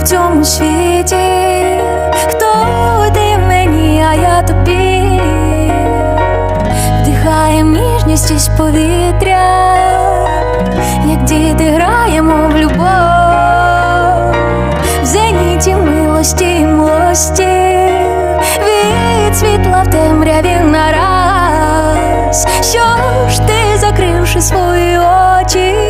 в цьому світі, хто ти мені, а я тобі, вдихаєм ніжність із повітря, як діти граємо в любов, в зеніті милості і милості, від світла в темряві нараз, що ж ти, закривши свої очі,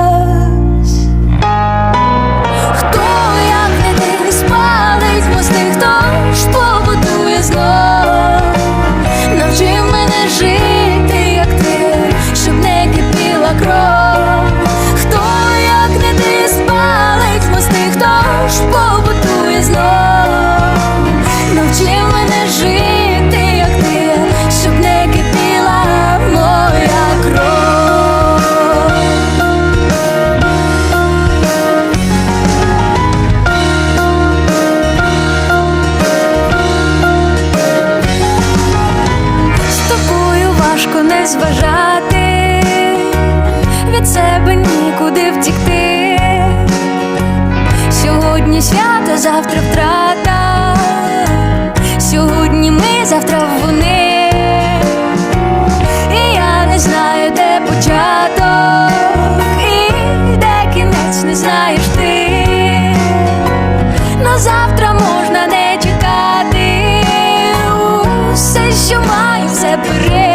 зважати, від себе нікуди втікти. Сьогодні свято, завтра втрата, сьогодні ми, завтра вони, і я не знаю, де початок, і де кінець не знаєш ти, на завтра можна не чекати, усе, що маю, все перед.